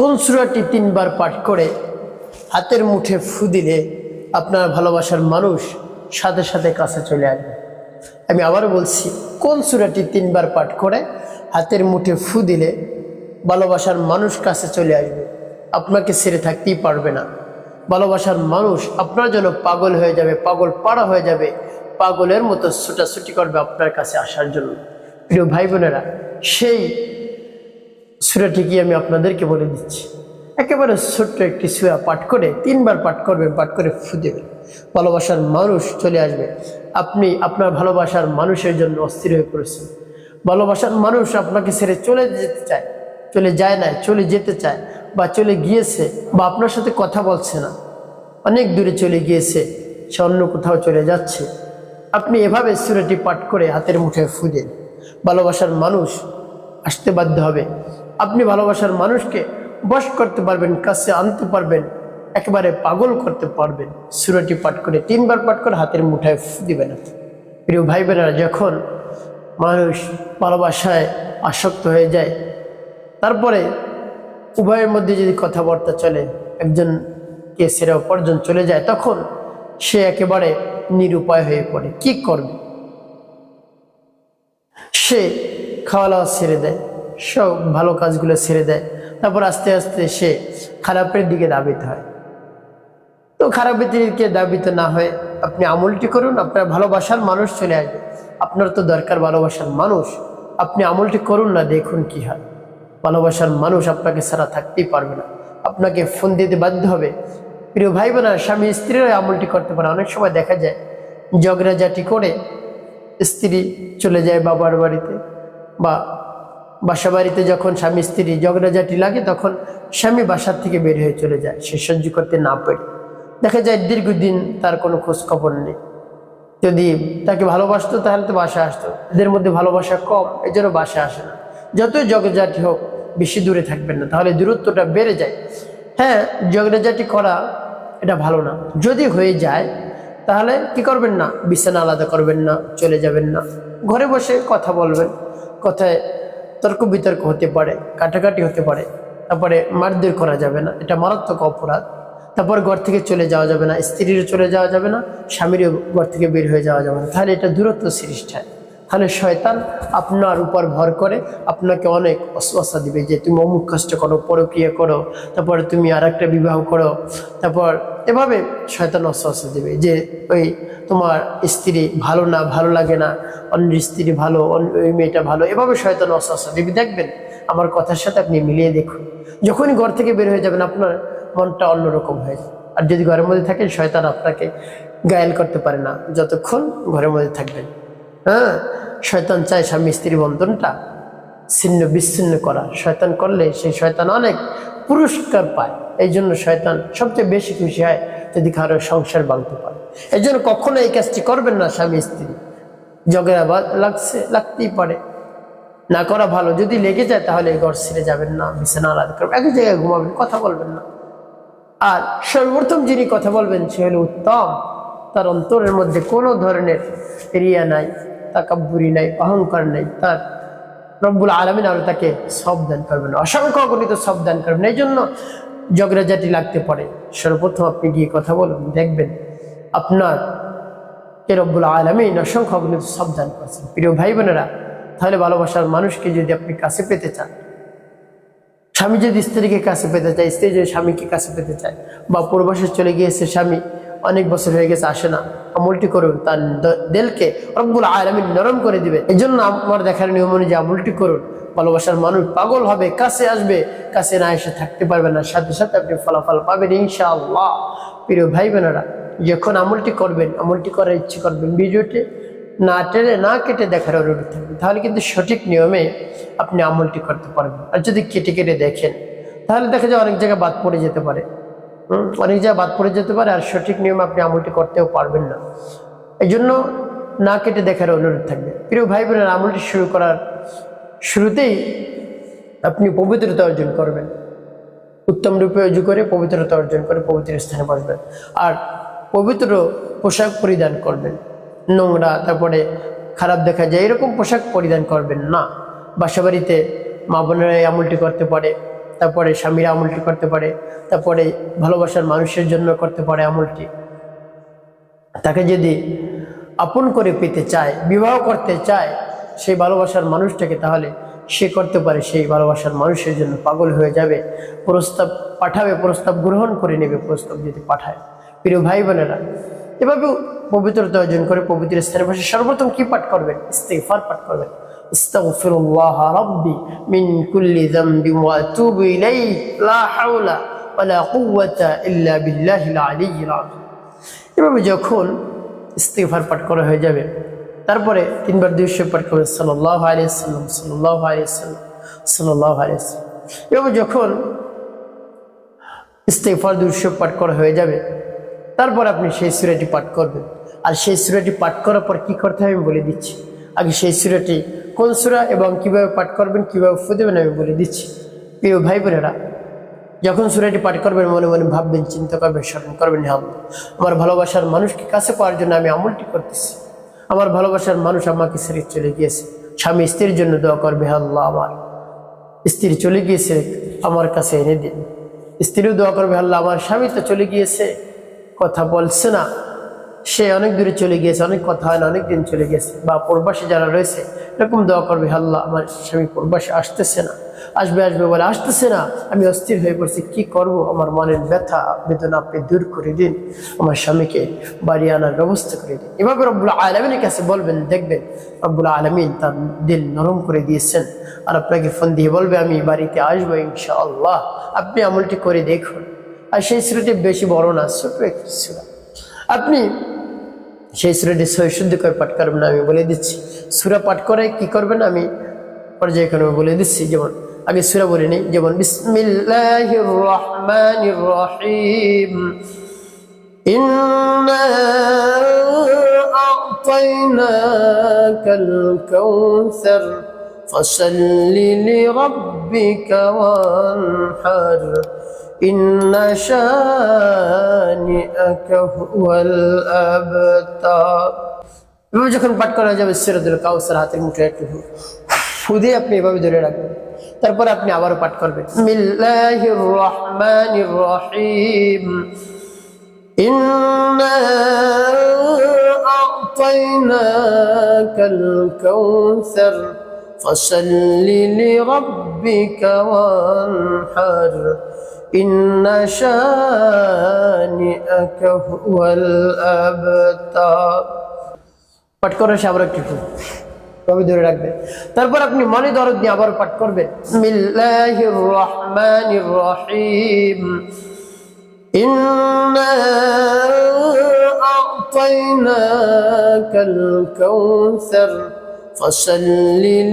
কোন সুরাটি তিনবার পাঠ করে হাতের মুঠে ফু দিলে আপনার ভালোবাসার মানুষ সাথে সাথে কাছে চলে আসবে? আমি আবারও বলছি, কোন সুরাটি তিনবার পাঠ করে হাতের মুঠে ফু দিলে ভালোবাসার মানুষ কাছে চলে আসবে? আপনাকে ছেড়ে থাকতেই পারবে না। ভালোবাসার মানুষ আপনার জন্য পাগল হয়ে যাবে, পাগল পাড়া হয়ে যাবে, পাগলের মতো ছুটাছুটি করবে আপনার কাছে আসার জন্য। প্রিয় ভাই বোনেরা, সেই সুরাটি কি আমি আপনাদেরকে বলে দিচ্ছি। একেবারে ছোট্ট একটি সুরা পাঠ করে, তিনবার পাঠ করবেন, পাঠ করে ফু ভালোবাসার মানুষ চলে আসবে। আপনি আপনার ভালোবাসার মানুষের জন্য অস্থির হয়ে পড়েছেন। ভালোবাসার মানুষ আপনাকে ছেড়ে চলে যেতে চায়, চলে যায় না চলে যেতে চায়, বা চলে গিয়েছে, বা আপনার সাথে কথা বলছে না। অনেক দূরে চলে গিয়েছে, সে অন্য কোথাও চলে যাচ্ছে। আপনি এভাবে সুরাটি পাঠ করে হাতের মুঠে ফু দেন। ভালোবাসার মানুষ আসতে বাধ্য হবে। আপনি ভালোবাসার মানুষকে বশ করতে পারবেন, কাছে আনতে পারবেন, একেবারে পাগল করতে পারবেন। সুরাটি পাঠ করে তিনবার পাঠ করে হাতের মুঠায় দিবেন। প্রিয় ভাই বোনেরা যখন মানুষ ভালোবাসায় আসক্ত হয়ে যায়, তারপরে উভয়ের মধ্যে যদি কথাবার্তা চলে একজনকে সেরা উপার্জন চলে যায়, তখন সে একেবারে নিরুপায় হয়ে পড়ে। কি করবে? সে খাওয়া দাওয়া ছেড়ে দেয়। সব ভালো কাজগুলো ছেড়ে দেয়। তারপর আস্তে আস্তে সে খারাপের দিকে দাবিত হয়। তো খারাপের দিকে দাবিত না হয়ে আপনি আমলটি করুন, আপনার ভালোবাসার মানুষ চলে আসবে। আপনার তো দরকার ভালোবাসার মানুষ। আপনি আমলটি করুন না, দেখুন কি হয়। ভালোবাসার মানুষ আপনাকে ছাড়া থাকতেই পারবে না। আপনাকে ফোন দিতে বাধ্য হবে। প্রিয় ভাই বোনা স্বামী স্ত্রীরা আমলটি করতে পারে। অনেক সময় দেখা যায়, ঝগড়াঝাটি করে স্ত্রী চলে যায় বাবার বাড়িতে বা বাসা বাড়িতে যখন স্বামী স্ত্রী ঝগড়াঝাটি লাগে, তখন স্বামী বাসার থেকে বের হয়ে চলে যায়। সে সহ্য করতে না পারে। দেখা যায় দীর্ঘদিন তার কোনো খোঁজ খবর নেই। যদি তাকে ভালোবাসতো, তাহলে তো বাসা আসতো। এদের মধ্যে ভালোবাসা কম এই জন্য বাসা আসে না। যতই ঝগড়াঝাটি হোক, বেশি দূরে থাকবেন না, তাহলে দূরত্বটা বেড়ে যায়। হ্যাঁ ঝগড়াঝাটি করা এটা ভালো না। যদি হয়ে যায়, তাহলে কি করবেন না? বিছানা আলাদা করবেন না, চলে যাবেন না। ঘরে বসে কথা বলবেন। কথায় তর্ক বিতর্ক হতে পারে, কাটাকাটি হতে পারে। তারপরে মারধর করা যাবে না, এটা মারাত্মক অপরাধ। তারপর ঘর থেকে চলে যাওয়া যাবে না, স্ত্রীরও চলে যাওয়া যাবে না, স্বামীরও ঘর থেকে বের হয়ে যাওয়া যাবে না। তাহলে এটা দূরত্ব সৃষ্টি হয়। তাহলে শয়তান আপনার উপর ভর করে আপনাকে অনেক অশ্বাসা দিবে যে তুমি অমুক কষ্ট করো, পরক্রিয়া করো, তারপরে তুমি আর একটা বিবাহ করো, তারপর এভাবে শয়তান অশ্বাসা দিবে যে ওই তোমার স্ত্রী ভালো না, ভালো লাগে না অন্য স্ত্রী ভালো ওই মেয়েটা ভালো, এভাবে শয়তান অশ্বাসা দিবে। দেখবেন আমার কথার সাথে আপনি মিলিয়ে দেখুন, যখনই ঘর থেকে বের হয়ে যাবেন আপনার মনটা অন্যরকম হয়ে যায় আর যদি ঘরের মধ্যে থাকেন, শয়তান আপনাকে গায়েল করতে পারে না, যতক্ষণ ঘরের মধ্যে থাকবেন। হ্যাঁ? শয়তান চায় স্বামী স্ত্রী বন্ধনটা ছিন্ন, বিচ্ছিন্ন করা শয়তান করলে সেই শয়তান অনেক পুরস্কার পায়। এই জন্য শয়তান সবচেয়ে বেশি খুশি হয় যদি কারও সংসার ভাঙতে পারে। এই জন্য কখনো এই কাজটি করবেন না স্বামী স্ত্রী। ঝগড়া লাগছে, লাগতেই পারে। না করা ভালো। যদি লেগে যায় তাহলে এই ঘর ছেড়ে যাবেন না, বিছানা আলাদা করবেন। একই জায়গায় ঘুমাবেন, কথা বলবেন না। আর সর্বপ্রথম যিনি কথা বলবেন সে হলো উত্তম। তার অন্তরের মধ্যে কোনো ধরনের এরিয়া নাই। তাকাব্বুরি নাই, অহংকার নাই, তার রব্বুল আলমিন আরও তাকে সব দান করবেন, অসংখ্য গণিত সব দান করবেন। এই জন্য ঝগড়াঝাটি লাগতে পারে। সর্বপ্রথম আপনি গিয়ে কথা বলুন, দেখবেন আপনার কে রব্বুল আলমিন অসংখ্য গণিত সব দান করছেন। প্রিয় ভাই বোনেরা তাহলে ভালোবাসার মানুষকে যদি আপনি কাছে পেতে চান, স্বামী যদি স্ত্রীকে কাছে পেতে চায়, স্ত্রী যদি স্বামীকে কাছে পেতে চায়, বা পূর্বাসে চলে গিয়েছে স্বামী অনেক বছর হয়ে গেছে, আসে না। আমলটি করুন, তার দিলকে রব্বুল আলমিন নরম করে দিবে। এই জন্য আমার দেখার নিয়ম অনুযায়ী আমলটি করুন। ভালোবাসার মানুষ পাগল হবে, কাছে আসবে, কাছে না এসে থাকতে পারবে না। সাথে সাথে আপনি ফলাফল পাবেন, ইনশাআল্লাহ। প্রিয় ভাই বোনেরা যখন আমলটি করবেন, আমলটি করার ইচ্ছে করবেন, ভিডিওটি না টেনে না কেটে দেখার অনুরোধ থাকবে। তাহলে কিন্তু সঠিক নিয়মে আপনি আমলটি করতে পারবেন। আর যদি কেটে কেটে দেখেন, তাহলে দেখা যায় অনেক জায়গায় বাদ পড়ে যেতে পারে। অনেক বাদ পড়ে যেতে পারে আর সঠিক নিয়মে আপনি আমলটি করতেও পারবেন না। এই জন্য না কেটে দেখার অনুরোধ থাকবে। প্রিয় ভাই বোনের আমলটি শুরু করার শুরুতেই আপনি পবিত্রতা অর্জন করবেন। উত্তম রূপে উজু করে পবিত্রতা অর্জন করে পবিত্র স্থানে বসবেন। আর পবিত্র পোশাক পরিধান করবেন। নোংরা, তারপরে খারাপ দেখা যায়, এরকম পোশাক পরিধান করবেন না। বাসা বাড়িতে মা বোনেরা এই আমলটি করতে পারে। তারপরে স্বামীরা আমলটি করতে পারে, তারপরে ভালোবাসার মানুষের জন্য করতে পারে আমলটি। তাকে যদি আপন করে পেতে চায়, বিবাহ করতে চায় সেই ভালোবাসার মানুষটাকে, তাহলে সে করতে পারে সেই ভালোবাসার মানুষের জন্য পাগল হয়ে যাবে। প্রস্তাব পাঠাবে, প্রস্তাব গ্রহণ করে নেবে, প্রস্তাব যদি পাঠায়। প্রিয় ভাই বোনেরা, এভাবেও পবিত্রতা অর্জন করে পবিত্র স্থানে বসে সর্বপ্রথম কি পাঠ করবেন? ইস্তেফার পাঠ করবেন। استغفر الله ربي من كل ذنب واتوب اليه لا حول ولا قوه الا بالله العلي العظيم এভাবে যখন ইস্তেফার পাঠ করা হয়ে যাবে তারপরে তিনবার দুইশো পাঠ করবেন সাল্লাহ আলিয়াল্লাম সাল্লাহ আলিয়াল্লাম সাল্লাহ আলিয়াল্লাম এভাবে যখন ইস্তেফার দুইশো পাঠ করা হয়ে যাবে তারপর আপনি সেই সুরাটি পাঠ করবেন আর সেই সুরাটি পাঠ করার পর কি করতে হবে আমি বলে দিচ্ছি আগে সেই সুরাটি কোন সুরা এবং কীভাবে পাঠ করবেন, কীভাবে ফু দেবেন আমি বলে দিচ্ছি। প্রিয় ভাই বোনেরা যখন সুরাটি পাঠ করবেন, মনে মনে ভাববেন, চিন্তা করবেন, স্মরণ করবেন হ্যাঁ আমার ভালোবাসার মানুষকে কাছে পাওয়ার জন্য আমি আমলটি করতেছি। আমার ভালোবাসার মানুষ আমাকে ছেড়ে চলে গিয়েছে। স্বামী স্ত্রীর জন্য দোয়া করবে আল্লাহ, আমার স্ত্রী চলে গিয়েছে, আমার কাছে এনে দিন। স্ত্রীও দোয়া করবে আল্লাহ, আমার স্বামী তো চলে গিয়েছে, কথা বলছে না। সে অনেক দূরে চলে গিয়েছে, অনেক কথা হয় না অনেক দিন চলে গেছে বা প্রবাসী যারা রয়েছে, এরকম দোয়া করবে আল্লাহ, আমার স্বামী প্রবাসী আসতেছে না। আসবে আসবে বলে, আসতেছে না, আমি অস্থির হয়ে পড়ছি, কি করব? আমার মনের ব্যথা, বেদনা আপনি দূর করে দিন, আমার স্বামীকে বাড়ি আনার ব্যবস্থা করে দিন। এভাবে রব্বুল আলমিনের কাছে বলবেন, দেখবেন রব্বুল আলমিন তার দিল নরম করে দিয়েছেন। আর আপনাকে ফোন দিয়ে বলবে, আমি বাড়িতে আসব ইনশাআল্লাহ, আপনি আমলটি করে দেখুন। আর সেই সুরাটি বেশি বড় না, ছোট একটি সুরা আপনি সেই সুরাটি সহিশুদ্ধ করে পাঠ করবেন আমি বলে দিচ্ছি সুরা পাঠ করে কি করবেন আমি পর্যায়ক্রমে বলে দিচ্ছি যেমন আগে সুরা বলে নিই যেমন বিসমিল্লাহির রহমানির রহিম إنا أعطيناك الكوثر فصل لربك وانحر إن شانئك هو الأبتر এভাবে যখন পাঠ করা যাবে সিরাদুল কাউসার হাতের মুঠে একটু ফুদে আপনি এভাবে ধরে রাখবেন তারপর আপনি আবারও পাঠ করবেন বিসমিল্লাহির রহমানির রহিম إنا أعطيناك الكوثر فصل لربك وانحر إن شانئك هو الأبتر পাঠ করার সে আবার একটু কবি ধরে রাখবেন তারপর আপনি মনে দরদ নিয়ে আবার পাঠ করবেন বিসমিল্লাহির রহমানির রহিম إنا أعطيناك الكوثر فصل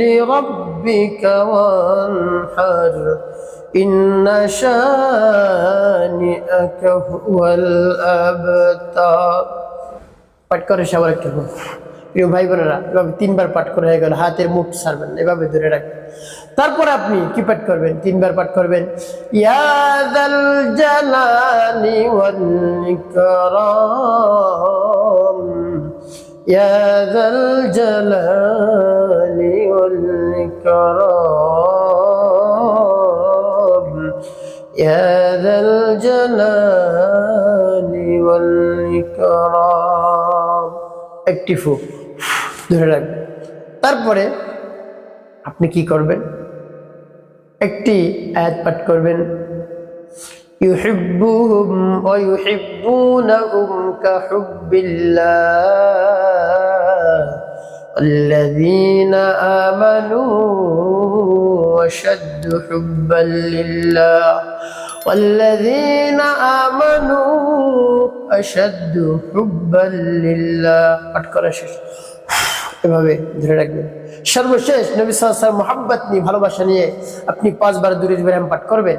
لربك وانحر إن شانئك هو الأبتر পাঠ করে সবার একটু প্রিয় ভাই বোনেরা এভাবে তিনবার পাঠ করে হয়ে গেল হাতের মুখ ছাড়বেন না, এভাবে ধরে রাখবেন তারপর আপনি কি পাঠ করবেন তিনবার পাঠ করবেন ইয়াদাল জালালি ওয়াল ইকরাম ইয়াদাল জালালি ওয়াল ইকরাম ইয়াদাল জালালি ওয়াল ইকরাম একটি ফুক ধরে রাখবেন তারপরে আপনি কি করবেন একটি আয়াত পাঠ করবেন يحبهم ويحبونهم كحب الله الذين آمنوا أشد حبا لله والذين آمنوا أشد حبا لله أتكر শেষ এভাবে ধরে রাখবেন সর্বশেষ নবী সাল্লাল্লাহু মোহাম্মত নিয়ে ভালোবাসা নিয়ে আপনি পাঁচবার দূরে ইব্রাহিম পাঠ করবেন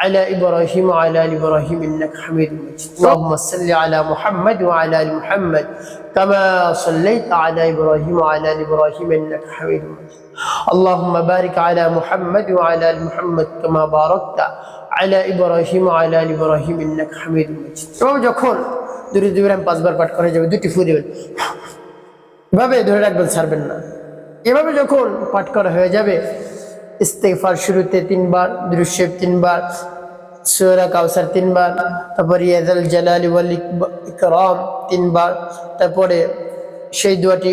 على إبراهيم وعلى آل إبراهيم إنك حميد مجيد اللهم صل على محمد وعلى آل محمد كما صليت على إبراهيم وعلى آل إبراهيم إنك حميد مجيد اللهم بارك على محمد وعلى آل محمد كما باركت على إبراهيم وعلى آل إبراهيم إنك حميد مجيد এবং যখন দুটি দুইবার পাঁচবার পাঠ করা যাবে দুটি ফু দেবেন এভাবে ধরে রাখবেন ছাড়বেন না এভাবে যখন পাঠ করা হয়ে যাবে ইস্তেফার শুরুতে তিনবার দৃশ্যেব তিনবার, সুরা কাউসার তিনবার, তারপরে ইয়াদাল জালালি ওয়াল তিনবার, তারপরে সেই দোয়াটি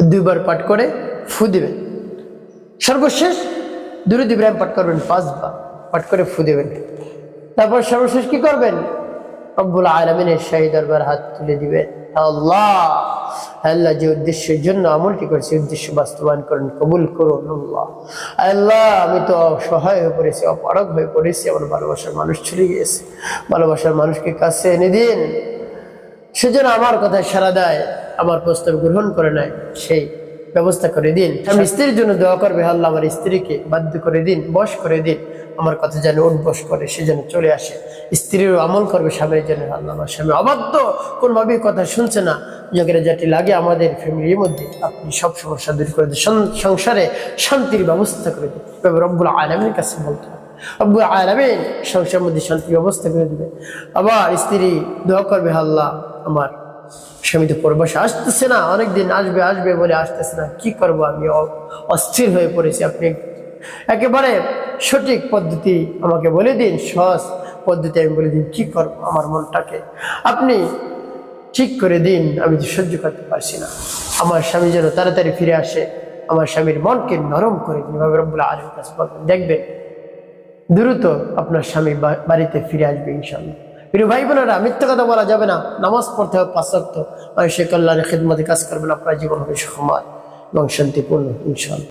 দুইবার পাঠ করে ফু দেবেন। সর্বশেষ দুরুদ ইব্রাহিম পাঠ করবেন পাঁচবার, পাঠ করে ফু দেবেন। তারপর সর্বশেষ কি করবেন? রব্বুল আলমিনের শাহী দরবার হাত তুলে দিবেন। আল্লাহ! আল্লাহ যে উদ্দেশ্যের জন্য আমলটি করেছে উদ্দেশ্য বাস্তবায়ন করেন, কবুল করুন, আল্লাহ। আল্লাহ, আমি তো অসহায় হয়ে পড়েছি, অপারগ হয়ে পড়েছি, আমার ভালোবাসার মানুষ চলে গিয়েছে। ভালোবাসার মানুষকে কাছে এনে দিন। সেজন্য আমার কথায় সারা দেয়, আমার প্রস্তাব গ্রহণ করে নেয়, সেই ব্যবস্থা করে দিন। আমি স্ত্রীর জন্য দোয়া করবে, আল্লাহ আমার স্ত্রীকে বাধ্য করে দিন, বশ করে দিন। আমার কথা যেন উঠবস করে, সে যেন চলে আসে। স্ত্রীর আমল করবে, স্বামীর যেন আল্লাহ আমার স্বামী অবাধ্য কোনোভাবেই কথা শুনছে না। যোগের যেটি লাগে আমাদের ফ্যামিলির মধ্যে। আপনি সব সমস্যা দূর করে দিন। সংসারে শান্তির ব্যবস্থা করে দিন। এভাবে রব্বুল আলমীর কাছে বলতে হবে। রব্বুল আলমিন সংসারের মধ্যে শান্তি ব্যবস্থা করে দেবে। আবার স্ত্রী দোয়া করবে, আল্লাহ আমার স্বামী তো পরবাসে আসতেছে না। অনেকদিন আসবে আসবে বলে আসতেছে না। কি করব? আমি অস্থির হয়ে পড়েছি। আপনি একেবারে সঠিক পদ্ধতি আমাকে বলে দিন, সহজ পদ্ধতি আমি বলে দিন, কি করব আমার মনটাকে? আপনি ঠিক করে দিন, আমি তো সহ্য করতে পারছি না। আমার স্বামী যেন তাড়াতাড়ি ফিরে আসে, আমার স্বামীর মনকে নরম করে দিন। এভাবে রব্বুল আলমের কাছে বলবেন, দেখবেন দ্রুত আপনার স্বামী বাড়িতে ফিরে আসবে ইনশাল্লাহ প্রিয় ভাই বোনেরা মিথ্যা কথা বলা যাবে না। নামাজ পড়তে হবে পাঁচক্ত মানুষের কল্যাণে খেদমতে কাজ করবেন, আপনার জীবন হবে সুকুমার এবং শান্তিপূর্ণ ইনশাল্লাহ